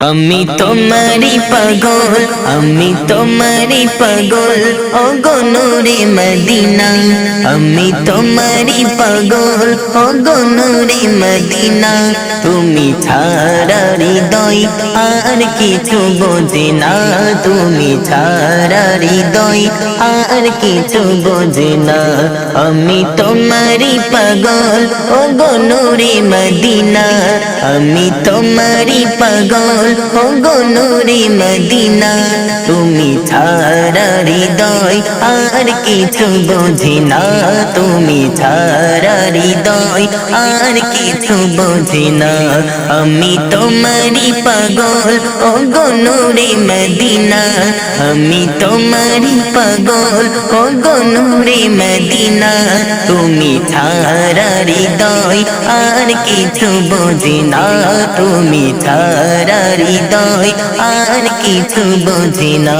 আমি তোমারি পাগল, আমি তোমারি পাগল ও গনুরে মদিনা। আমি তোমারি পাগল ও গনুরে মদিনা। তুমি ছাড়া হৃদয় আর কিছু বোঝে না। তুমি ছাড়া হৃদয় আর কিছু বোঝে না। আমি তোমারি পাগল ও গনুরে মদিনা। আমি তোমারি পাগল ও গনুরে মদিনা তুমি ছাড়া হৃদয়, আর কিছু বোঝে না তুমি ছাড়া হৃদয়, আর কিছু বোঝে না। আমি তোমারি পাগল ও গনুরে মদিনা। আমি তোমারি পাগল ও গনুরে মদিনা। তুমি ছাড়া হৃদয়, আর কিছু বোঝে না। তুমি ছাড়া হৃদয়, আর কিছু বোঝে না।